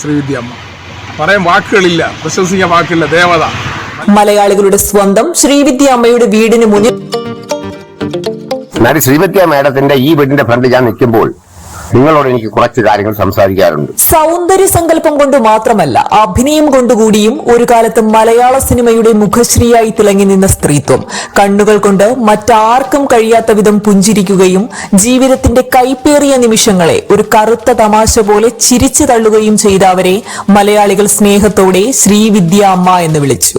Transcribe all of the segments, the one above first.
ശ്രീവിദ്യമ്മ പറയാൻ വാക്കുകളില്ല പ്രശംസിക്കാൻ വാക്കില്ല ദേവത. മലയാളികളുടെ സ്വന്തം ശ്രീവിദ്യ അമ്മയുടെ വീടിന് മുന്നിൽ ശ്രീവിദ്യ മേഡത്തിന്റെ ഈ വീടിന്റെ ഫ്രണ്ട് ഞാൻ നിൽക്കുമ്പോൾ നിങ്ങളോട് എനിക്ക് കുറച്ച് കാര്യങ്ങൾ സംസാരിക്കാറുണ്ട്. സൗന്ദര്യ സങ്കല്പം കൊണ്ട് മാത്രമല്ല അഭിനയം കൊണ്ടുകൂടിയും ഒരു കാലത്ത് മലയാള സിനിമയുടെ മുഖശ്രീയായി തിളങ്ങി നിന്ന സ്ത്രീത്വം. കണ്ണുകൾ കൊണ്ട് മറ്റാർക്കും കഴിയാത്ത വിധം പുഞ്ചിരിക്കുകയും ജീവിതത്തിന്റെ കൈപ്പേറിയ നിമിഷങ്ങളെ ഒരു കറുത്ത തമാശ പോലെ ചിരിച്ചു തള്ളുകയും ചെയ്ത അവരെ മലയാളികൾ സ്നേഹത്തോടെ ശ്രീവിദ്യ അമ്മ എന്ന് വിളിച്ചു.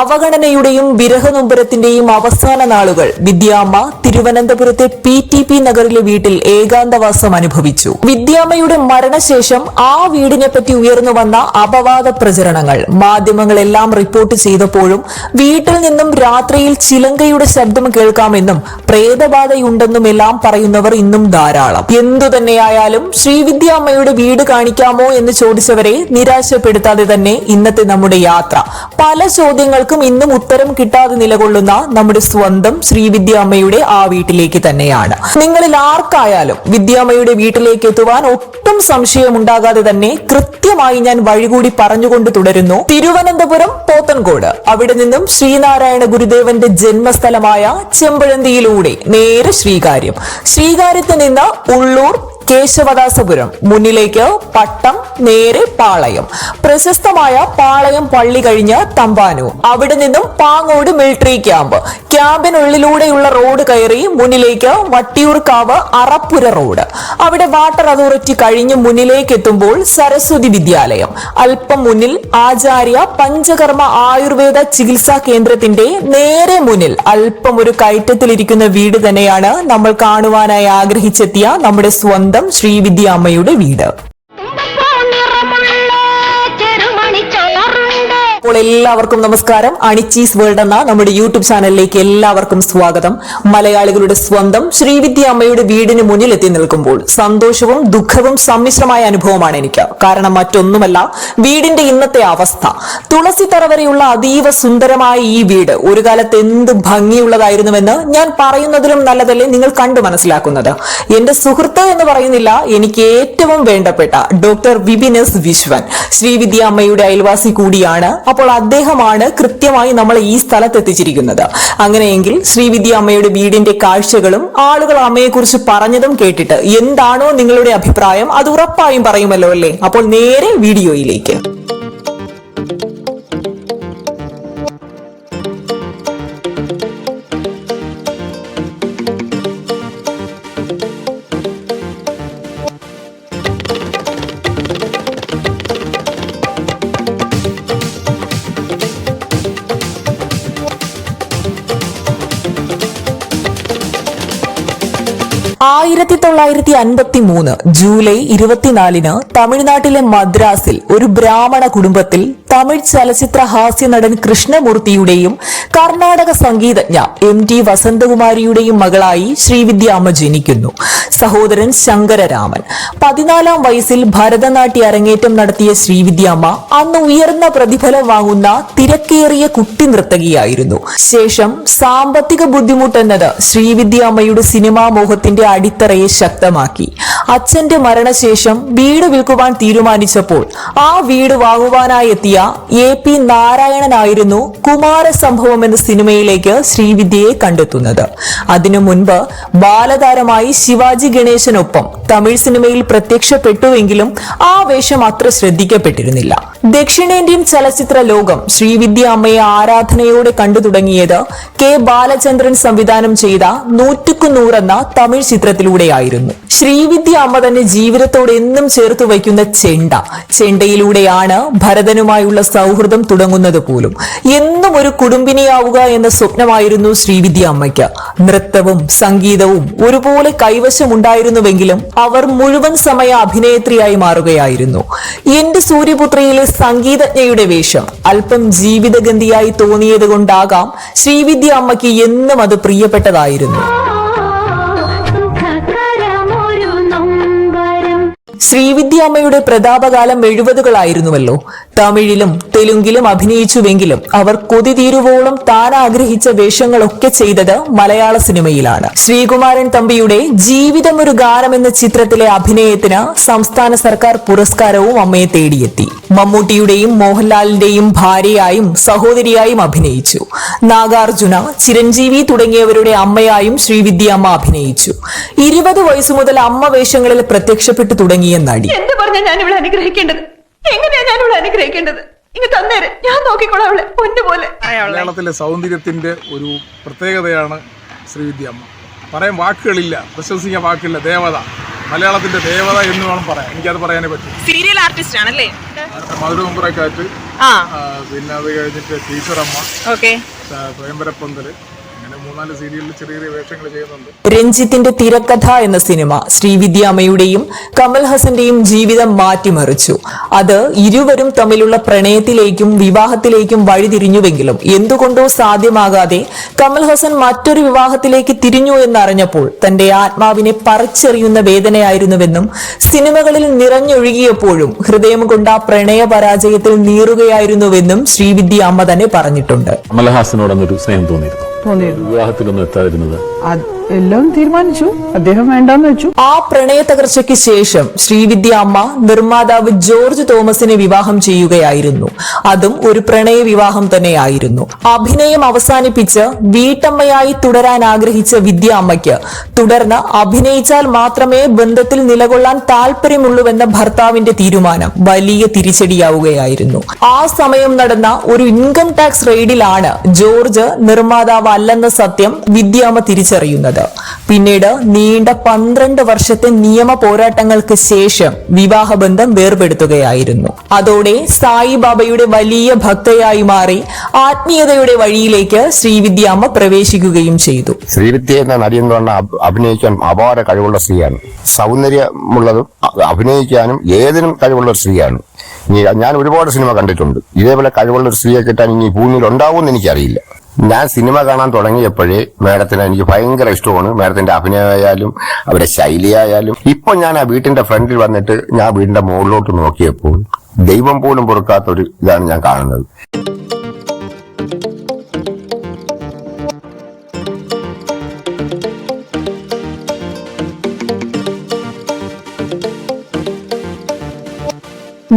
അവഗണനയുടെയും വിരഹനൊമ്പരത്തിന്റെയും അവസാന നാളുകൾ വിദ്യാമ്മ തിരുവനന്തപുരത്തെ പി ടി പി നഗറിലെ വീട്ടിൽ ഏകാന്തവാസം അനുഭവിച്ചു. വിദ്യാമ്മയുടെ മരണശേഷം ആ വീടിനെ പറ്റി ഉയർന്നു വന്ന അപവാദ പ്രചരണങ്ങൾ. മാധ്യമങ്ങളെല്ലാം റിപ്പോർട്ട് ചെയ്തപ്പോഴും വീട്ടിൽ നിന്നും രാത്രിയിൽ ചിലങ്കയുടെ ശബ്ദം കേൾക്കാമെന്നും പ്രേതബാധയുണ്ടെന്നും എല്ലാം പറയുന്നവർ ഇന്നും ധാരാളം. എന്തു തന്നെയായാലും ശ്രീവിദ്യാമ്മയുടെ വീട് കാണിക്കാമോ എന്ന് ചോദിച്ചവരെ നിരാശപ്പെടുത്താതെ തന്നെ ഇന്നത്തെ നമ്മുടെ യാത്ര. പല ചോദ്യങ്ങൾക്കും ഇന്നും ഉത്തരം കിട്ടാതെ നിലകൊള്ളുന്ന നമ്മുടെ സ്വന്തം ശ്രീവിദ്യ അമ്മയുടെ ആ വീട്ടിലേക്ക് തന്നെയാണ്. നിങ്ങളിൽ ആർക്കായാലും വിദ്യാമ്മയുടെ വീട്ടിലേക്ക് എത്തുവാൻ ഒട്ടും സംശയമുണ്ടാകാതെ തന്നെ കൃത്യമായി ഞാൻ വഴികൂടി പറഞ്ഞുകൊണ്ട് തുടരുന്നു. തിരുവനന്തപുരം പോത്തൻകോട്. അവിടെ നിന്നും ശ്രീനാരായണ ഗുരുദേവന്റെ ജന്മസ്ഥലമായ ചെമ്പഴന്തിയിലൂടെ നേരെ ശ്രീകാര്യം. ശ്രീകാര്യത്തിൽ നിന്ന് ഉള്ളൂർ കേശവദാസപുരം മുന്നിലേക്ക് പട്ടം നേരെ പാളയം. പ്രശസ്തമായ പാളയം പള്ളി കഴിഞ്ഞ് തമ്പാനു അവിടെ നിന്നും പാങ്ങോട് മിലിറ്ററി ക്യാമ്പ് ക്യാമ്പിനുള്ളിലൂടെയുള്ള റോഡ് കയറി മുന്നിലേക്ക് വട്ടിയൂർക്കാവ് അറപ്പുര റോഡ് അവിടെ വാട്ടർ അതോറിറ്റി കഴിഞ്ഞ് മുന്നിലേക്ക് എത്തുമ്പോൾ സരസ്വതി വിദ്യാലയം. അല്പം മുന്നിൽ ആചാര്യ പഞ്ചകർമ്മ ആയുർവേദ ചികിത്സാ കേന്ദ്രത്തിന്റെ നേരെ മുന്നിൽ അല്പം ഒരു കയറ്റത്തിലിരിക്കുന്ന വീട് തന്നെയാണ് നമ്മൾ കാണുവാനായി ആഗ്രഹിച്ചെത്തിയ നമ്മുടെ സ്വന്തം ശ്രീവിദ്യ അമ്മയുടെ വീട്. അപ്പോൾ എല്ലാവർക്കും നമസ്കാരം. അണിച്ചീസ് വേൾഡ് എന്ന നമ്മുടെ യൂട്യൂബ് ചാനലിലേക്ക് എല്ലാവർക്കും സ്വാഗതം. മലയാളികളുടെ സ്വന്തം ശ്രീവിദ്യ അമ്മയുടെ വീടിന് മുന്നിൽ എത്തി നിൽക്കുമ്പോൾ സന്തോഷവും ദുഃഖവും സമ്മിശ്രമായ അനുഭവമാണ് എനിക്ക്. കാരണം മറ്റൊന്നുമല്ല വീടിന്റെ ഇന്നത്തെ അവസ്ഥ. തുളസി തറവരെയുള്ള അതീവ സുന്ദരമായ ഈ വീട് ഒരു കാലത്ത് എന്ത് ഭംഗിയുള്ളതായിരുന്നുവെന്ന് ഞാൻ പറയുന്നതിലും നല്ലതല്ലേ നിങ്ങൾ കണ്ടു മനസ്സിലാക്കുന്നത്. എന്റെ സുഹൃത്ത് എന്ന് പറയുന്നില്ല എനിക്ക് ഏറ്റവും വേണ്ടപ്പെട്ട ഡോക്ടർ വിബിനസ് വിശ്വൻ. ശ്രീവിദ്യ അമ്മയുടെ അയൽവാസി കൂടിയാണ്. അപ്പോൾ അദ്ദേഹമാണ് കൃത്യമായി നമ്മൾ ഈ സ്ഥലത്ത് എത്തിച്ചിരിക്കുന്നത് അങ്ങനെയെങ്കിൽ ശ്രീവിദ്യ അമ്മയുടെ വീടിന്റെ കാഴ്ചകളും ആളുകൾ അമ്മയെക്കുറിച്ച് പറഞ്ഞതും കേട്ടിട്ട് എന്താണോ നിങ്ങളുടെ അഭിപ്രായം അത് ഉറപ്പായും പറയുമല്ലോ അല്ലേ? അപ്പോൾ നേരെ വീഡിയോയിലേക്ക്. തൊള്ളായിരത്തി അൻപത്തി മൂന്ന് ജൂലൈ ഇരുപത്തിനാലിന് തമിഴ്നാട്ടിലെ മദ്രാസിൽ ഒരു ബ്രാഹ്മണ കുടുംബത്തിൽ തമിഴ് ചലച്ചിത്ര ഹാസ്യ നടൻ കൃഷ്ണമൂർത്തിയുടെയും കർണാടക സംഗീതജ്ഞ എം ടി വസന്തകുമാരിയുടെയും മകളായി ശ്രീവിദ്യ അമ്മ ജനിക്കുന്നു. സഹോദരൻ ശങ്കരരാമൻ. പതിനാലാം വയസ്സിൽ ഭരതനാട്യ അരങ്ങേറ്റം നടത്തിയ ശ്രീവിദ്യ അമ്മ അന്ന് ഉയർന്ന പ്രതിഫലം വാങ്ങുന്ന തിരക്കേറിയ കുട്ടി നർത്തകിയായിരുന്നു. ശേഷം സാമ്പത്തിക ബുദ്ധിമുട്ടെന്നത് ശ്രീവിദ്യ അമ്മയുടെ സിനിമാ മോഹത്തിന്റെ അടിത്തറയെ ശക്തമാക്കി. അച്ഛന്റെ മരണശേഷം വീട് വിൽക്കുവാൻ തീരുമാനിച്ചപ്പോൾ ആ വീട് വാങ്ങുവാനായി എത്തിയ എ പി നാരായണനായിരുന്നു കുമാരസംഭവം എന്ന സിനിമയിലേക്ക് ശ്രീവിദ്യയെ കണ്ടെത്തുന്നത്. അതിനു മുൻപ് ബാലതാരമായി ശിവാജി ഗണേശനൊപ്പം തമിഴ് സിനിമയിൽ പ്രത്യക്ഷപ്പെട്ടുവെങ്കിലും ആ വേഷം അത്ര ശ്രദ്ധിക്കപ്പെട്ടിരുന്നില്ല. ദക്ഷിണേന്ത്യൻ ചലച്ചിത്ര ലോകം ശ്രീവിദ്യ അമ്മയെ ആരാധനയോടെ കണ്ടു തുടങ്ങിയത് കെ ബാലചന്ദ്രൻ സംവിധാനം ചെയ്ത നൂറ്റുക്കുനൂറെന്ന തമിഴ് ചിത്രത്തിലൂടെയായിരുന്നു. ശ്രീവിദ്യ അമ്മ തന്നെ ജീവിതത്തോട് എന്നും ചേർത്ത് വയ്ക്കുന്ന ചെണ്ട. ചെണ്ടയിലൂടെയാണ് ഭരതനുമായുള്ള സൗഹൃദം തുടങ്ങുന്നത് പോലും. എന്നും ഒരു കുടുംബിനിയാവുക എന്ന സ്വപ്നമായിരുന്നു ശ്രീവിദ്യ അമ്മയ്ക്ക്. നൃത്തവും സംഗീതവും ഒരുപോലെ കൈവശമുണ്ടായിരുന്നുവെങ്കിലും അവർ മുഴുവൻ സമയ അഭിനേത്രിയായി മാറുകയായിരുന്നു. എന്റെ സൂര്യപുത്രയിലെ സംഗീതജ്ഞയുടെ വേഷം അല്പം ജീവിതഗന്ധിയായി തോന്നിയത് കൊണ്ടാകാം ശ്രീവിദ്യ അമ്മയ്ക്ക് എന്നും അത് പ്രിയപ്പെട്ടതായിരുന്നു. ശ്രീവിദ്യാമ്മയുടെ പ്രതാപകാലം എഴുപതുകളായിരുന്നുവല്ലോ. തമിഴിലും തെലുങ്കിലും അഭിനയിച്ചുവെങ്കിലും അവർ കൊതി തീരുവോളം താൻ ആഗ്രഹിച്ച വേഷങ്ങളൊക്കെ ചെയ്തത് മലയാള സിനിമയിലാണ്. ശ്രീകുമാരൻ തമ്പിയുടെ ജീവിതം ഒരു ഗാനം എന്ന ചിത്രത്തിലെ അഭിനയത്തിന് സംസ്ഥാന സർക്കാർ പുരസ്കാരവും അമ്മയെ തേടിയെത്തി. മമ്മൂട്ടിയുടെയും മോഹൻലാലിന്റെയും ഭാര്യയായും സഹോദരിയായും അഭിനയിച്ചു. നാഗാർജുന ചിരഞ്ജീവി തുടങ്ങിയവരുടെ അമ്മയായും ശ്രീവിദ്യാമ്മ അഭിനയിച്ചു. ഇരുപത് വയസ്സു മുതൽ അമ്മ വേഷങ്ങളിൽ പ്രത്യക്ഷപ്പെട്ടു തുടങ്ങിയ നടി എന്ത് പറഞ്ഞാ ഞാൻ ഇവിടെ അനുഗ്രഹിക്കേണ്ടത്? എങ്ങനെയാ ഞാൻ ഇവിടെ അനുഗ്രഹിക്കേണ്ടത്? ഇങ്ങ് തന്നേര്. ഞാൻ നോക്കിക്കോളാം അവളെ പൊന്നുപോലെ. മലയാളത്തിലെ സൗന്ദര്യത്തിന്റെ ഒരു പ്രത്യേകതയാണ് ശ്രീവിദ്യാമ്മ പറയാൻ വാക്കുകളില്ല പ്രശംസിക്കാൻ വാക്കില്ല ദേവത. മലയാളത്തിന്റെ ദേവത എന്ന് വേണം പറയാൻ. എനിക്കത് പറയാനേ പറ്റും. സീരിയൽ ആർട്ടിസ്റ്റ് ആണല്ലേ? മധുരമുമ്പറക്കാറ്റ് ആ. പിന്നെ അത് കഴിഞ്ഞിട്ട് ടീച്ചറമ്മ. അങ്ങനെ മൂന്നാൽ സീരിയലിൽ ചെറിയ ചെറിയ വേഷങ്ങൾ ചെയ്യുന്നുണ്ട്. രഞ്ജിത്തിന്റെ തിരക്കഥ എന്ന സിനിമ ശ്രീവിദ്യാമ്മയുടെയും കമൽ ഹസന്റെയും ജീവിതം മാറ്റിമറിച്ചു. അത് ഇരുവരും തമ്മിലുള്ള പ്രണയത്തിലേക്കും വിവാഹത്തിലേക്കും വഴിതിരിഞ്ഞുവെങ്കിലും എന്തുകൊണ്ടോ സാധ്യമാകാതെ കമൽ ഹസൻ മറ്റൊരു വിവാഹത്തിലേക്ക് തിരിഞ്ഞു എന്നറിഞ്ഞപ്പോൾ തന്റെ ആത്മാവിനെ പറിച്ചെറിയുന്ന വേദനയായിരുന്നുവെന്നും സിനിമകളിൽ നിറഞ്ഞൊഴുകിയപ്പോഴും ഹൃദയം കൊണ്ട് ആ പ്രണയ പരാജയത്തിൽ നീറുകയായിരുന്നുവെന്നും ശ്രീവിദ്യ അമ്മ തന്നെ പറഞ്ഞിട്ടുണ്ട്. കമൽഹാസനോടൊന്നൊരു സ്നേഹം തോന്നിയിരുന്നു. വിവാഹത്തിലൊന്നും എത്താതിരുന്നത്. എല്ലാം തീരുമാനിച്ചു. അദ്ദേഹം വേണ്ടാന്ന് വെച്ചു. ആ പ്രണയ തകർച്ചയ്ക്ക് ശേഷം ശ്രീവിദ്യ അമ്മ നിർമ്മാതാവ് ജോർജ് തോമസിനെ വിവാഹം ചെയ്യുകയായിരുന്നു. അതും ഒരു പ്രണയ വിവാഹം തന്നെയായിരുന്നു. അഭിനയം അവസാനിപ്പിച്ച് വീട്ടമ്മയായി തുടരാൻ ആഗ്രഹിച്ച വിദ്യ അമ്മയ്ക്ക് തുടർന്ന് അഭിനയിച്ചാൽ മാത്രമേ ബന്ധത്തിൽ നിലകൊള്ളാൻ താല്പര്യമുള്ളൂവെന്ന ഭർത്താവിന്റെ തീരുമാനം വലിയ തിരിച്ചടിയാവുകയായിരുന്നു. ആ സമയം നടന്ന ഒരു ഇൻകം ടാക്സ് റെയ്ഡിലാണ് ജോർജ് നിർമ്മാതാവ് അല്ലെന്ന സത്യം വിദ്യാമ്മ തിരിച്ചറിയുന്നത്. പിന്നീട് നീണ്ട പന്ത്രണ്ട് വർഷത്തെ നിയമ പോരാട്ടങ്ങൾക്ക് ശേഷം വിവാഹബന്ധം വേർപെടുത്തുകയായിരുന്നു. അതോടെ സായിബാബയുടെ വലിയ ഭക്തയായി മാറി ആത്മീയതയുടെ വഴിയിലേക്ക് ശ്രീവിദ്യ അമ്മ പ്രവേശിക്കുകയും ചെയ്തു. ശ്രീവിദ്യ എന്ന നടി എന്ന് അഭിനയിക്കാൻ അപാര കഴിവുള്ള സ്ത്രീയാണ്. സൗന്ദര്യമുള്ളതും അഭിനയിക്കാനും ഏതിനും കഴിവുള്ള സ്ത്രീയാണ്. ഞാൻ ഒരുപാട് സിനിമ കണ്ടിട്ടുണ്ട്. ഇതേപോലെ കഴിവുള്ള ഒരു സ്ത്രീയെ കിട്ടാൻ ഇനി ഭൂമിയിൽ ഉണ്ടാവുമെന്ന് എനിക്കറിയില്ല. ഞാൻ സിനിമ കാണാൻ തുടങ്ങിയപ്പോഴേ മാഡത്തിന് എനിക്ക് ഭയങ്കര ഇഷ്ടമാണ്. മാഡത്തിന്റെ അഭിനയമായാലും അവരുടെ ശൈലിയായാലും. ഇപ്പൊ ഞാൻ ആ വീട്ടിന്റെ ഫ്രണ്ടിൽ വന്നിട്ട് ഞാൻ വീടിന്റെ മുകളിലോട്ട് നോക്കിയപ്പോൾ ദൈവം പോലും പൊറുക്കാത്ത ഒരു ഇതാണ് ഞാൻ കാണുന്നത്.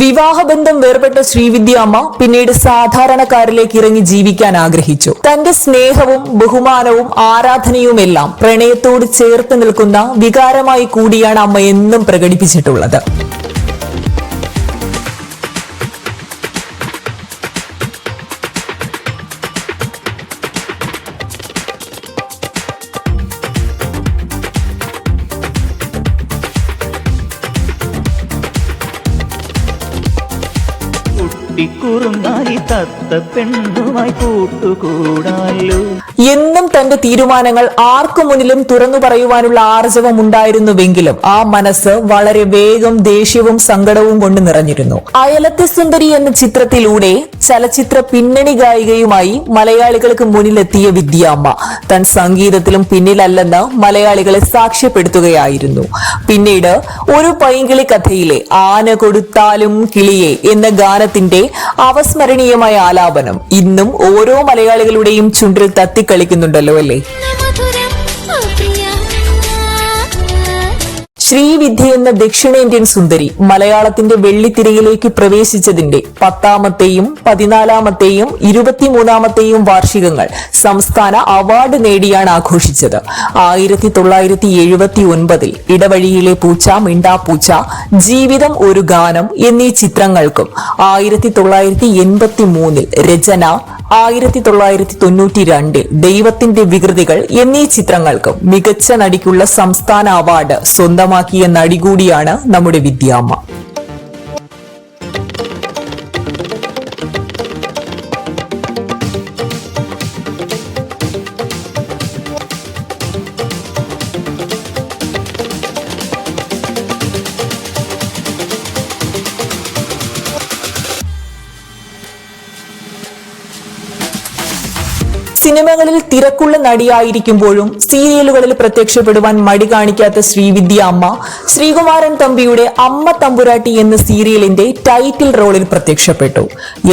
വിവാഹബന്ധം വേർപെട്ട ശ്രീവിദ്യാമ്മ പിന്നീട് സാധാരണക്കാരിലേക്ക് ഇറങ്ങി ജീവിക്കാൻ ആഗ്രഹിച്ചു. തന്റെ സ്നേഹവും ബഹുമാനവും ആരാധനയുമെല്ലാം പ്രണയത്തോട് ചേർത്ത് നിൽക്കുന്ന വികാരമായി കൂടിയാണ് അമ്മ എന്നും പ്രകടിപ്പിച്ചിട്ടുള്ളത്. എന്നും തന്റെ തീരുമാനങ്ങൾ ആർക്കു മുന്നിലും തുറന്നു പറയുവാനുള്ള ആർജവം ഉണ്ടായിരുന്നുവെങ്കിലും ആ മനസ്സ് വളരെ വേഗം ദേഷ്യവും സങ്കടവും കൊണ്ട് നിറഞ്ഞിരുന്നു. അയലത്തെ സുന്ദരി എന്ന ചിത്രത്തിലൂടെ ചലച്ചിത്ര പിന്നണി ഗായികയുമായി മലയാളികൾക്ക് മുന്നിലെത്തിയ വിദ്യാമ്മ തൻ സംഗീതത്തിലും പിന്നിലല്ലെന്ന് മലയാളികളെ സാക്ഷ്യപ്പെടുത്തുകയായിരുന്നു. പിന്നീട് ഒരു പൈങ്കിളി കഥയിലെ ആന കൊടുത്താലും കിളിയെ എന്ന ഗാനത്തിന്റെ അവസ്മരണീയമായ ആലാപനം. ഇന്നും ഓരോ മലയാളികളുടെയും ചുണ്ടിൽ തത്തിക്കളിക്കുന്നുണ്ടല്ലോ അല്ലേ? ശ്രീവിദ്യ എന്ന ദക്ഷിണേന്ത്യൻ സുന്ദരി മലയാളത്തിന്റെ വെള്ളിത്തിരയിലേക്ക് പ്രവേശിച്ചതിന്റെ പത്താമത്തെയും പതിനാലാമത്തെയും ഇരുപത്തിമൂന്നാമത്തെയും വാർഷികങ്ങൾ സംസ്ഥാന അവാർഡ് നേടിയാണ് ആഘോഷിച്ചത്. ആയിരത്തി തൊള്ളായിരത്തി എഴുപത്തി ഒൻപതിൽ ഇടവഴിയിലെ പൂച്ച മിണ്ടാപ്പൂച്ച ജീവിതം ഒരു ഗാനം എന്നീ ചിത്രങ്ങൾക്കും ആയിരത്തി തൊള്ളായിരത്തി എൺപത്തി മൂന്നിൽ രചന ആയിരത്തി തൊള്ളായിരത്തി തൊണ്ണൂറ്റി രണ്ടിൽ ദൈവത്തിന്റെ വികൃതികൾ എന്നീ ചിത്രങ്ങൾക്കും മികച്ച നടിക്കുള്ള സംസ്ഥാന അവാർഡ് സ്വന്തമാക്കിയ നടി കൂടിയാണ് നമ്മുടെ വിദ്യാമ്മ. സിനിമകളിൽ തിരക്കുള്ള നടിയായിരിക്കുമ്പോഴും സീരിയലുകളിൽ പ്രത്യക്ഷപ്പെടുവാൻ മടി കാണിക്കാത്ത ശ്രീവിദ്യ അമ്മ ശ്രീകുമാരൻ തമ്പിയുടെ അമ്മ തമ്പുരാട്ടി എന്ന സീരിയലിന്റെ ടൈറ്റിൽ റോളിൽ പ്രത്യക്ഷപ്പെട്ടു.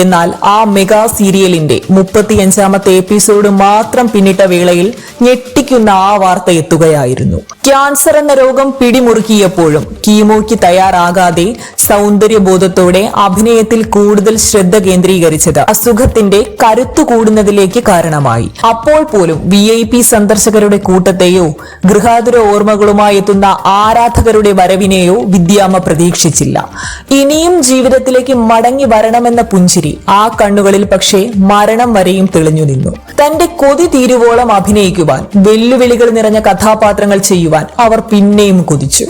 എന്നാൽ ആ മെഗാ സീരിയലിന്റെ മുപ്പത്തിയഞ്ചാമത്തെ എപ്പിസോഡ് മാത്രം പിന്നിട്ട വേളയിൽ ഞെട്ടിക്കുന്ന ആ വാർത്ത എത്തുകയായിരുന്നു. ക്യാൻസർ എന്ന രോഗം പിടിമുറുക്കിയപ്പോഴും കീമോയ്ക്ക് തയ്യാറാകാതെ സൗന്ദര്യബോധത്തോടെ അഭിനയത്തിൽ കൂടുതൽ ശ്രദ്ധ കേന്ദ്രീകരിച്ചത് അസുഖത്തിന്റെ കരുത്തു കൂടുന്നതിലേക്ക് കാരണമായി. അപ്പോൾ പോലും വി ഐ പി സന്ദർശകരുടെ കൂട്ടത്തെയോ ഗൃഹാതുര ഓർമ്മകളുമായി എത്തുന്ന ആരാധകരുടെ വരവിനെയോ വിദ്യാമ്മ പ്രതീക്ഷിച്ചില്ല. ഇനിയും ജീവിതത്തിലേക്ക് മടങ്ങി വരണമെന്ന പുഞ്ചിരി ആ കണ്ണുകളിൽ പക്ഷേ മരണം വരെയും തെളിഞ്ഞു നിന്നു. തന്റെ കൊതി തീരുവോളം അഭിനയിക്കുവാൻ വെല്ലുവിളികൾ നിറഞ്ഞ കഥാപാത്രങ്ങൾ ചെയ്യുവാൻ അവർ പിന്നെയും കൊതിച്ചു.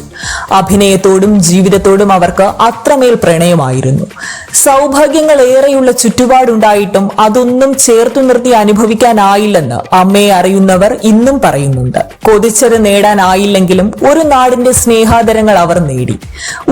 അഭിനയത്തോടും ജീവിതത്തോടും അവർക്ക് അത്രമേൽ പ്രണയമായിരുന്നു. സൗഭാഗ്യങ്ങൾ ഏറെയുള്ള ചുറ്റുപാടുണ്ടായിട്ടും അതൊന്നും ചേർത്തു നിർത്തി അനുഭവിക്കാനായില്ലെന്ന് അമ്മയെ അറിയുന്നവർ ഇന്നും പറയുന്നുണ്ട്. കൊതിച്ചത് നേടാനായില്ലെങ്കിലും ഒരു നാടിന്റെ സ്നേഹാദരങ്ങൾ അവർ നേടി.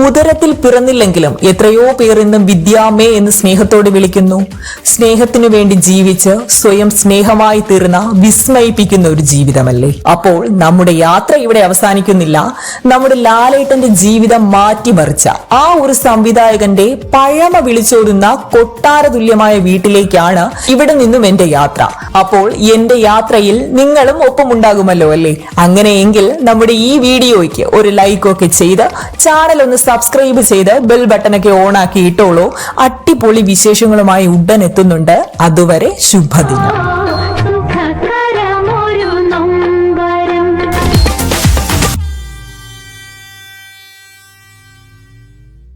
ഉദരത്തിൽ പിറന്നില്ലെങ്കിലും എത്രയോ പേർ ഇന്നും വിദ്യാമേ എന്ന് സ്നേഹത്തോട് വിളിക്കുന്നു. സ്നേഹത്തിനു വേണ്ടി ജീവിച്ച് സ്വയം സ്നേഹമായി തീർന്ന വിസ്മയിപ്പിക്കുന്ന ഒരു ജീവിതമല്ലേ? അപ്പോൾ നമ്മുടെ യാത്ര ഇവിടെ അവസാനിക്കുന്നില്ല. നമ്മുടെ ലാലേട്ടന്റെ ജീവിതം മാറ്റിമറിച്ച ആ ഒരു സംവിധായകന്റെ പഴമ വിളിച്ചോതുന്ന കൊട്ടാര തുല്യമായ വീട്ടിലേക്കാണ് ഇവിടെ നിന്നും എന്റെ യാത്ര. അപ്പോൾ എന്റെ യാത്രയിൽ നിങ്ങളും ഒപ്പമുണ്ടാകുമല്ലോ അല്ലേ? അങ്ങനെയെങ്കിൽ നമ്മുടെ ഈ വീഡിയോയ്ക്ക് ഒരു ലൈക്ക് ഒക്കെ ചെയ്ത് ചാനൽ ഒന്ന് സബ്സ്ക്രൈബ് ചെയ്ത് ബെൽ ബട്ടണൊക്കെ ഓൺ ആക്കി ഇട്ടോളൂ. അടിപൊളി വിശേഷങ്ങളുമായി ഉടൻ എത്തുന്നുണ്ട്. അതുവരെ ശുഭദിനം.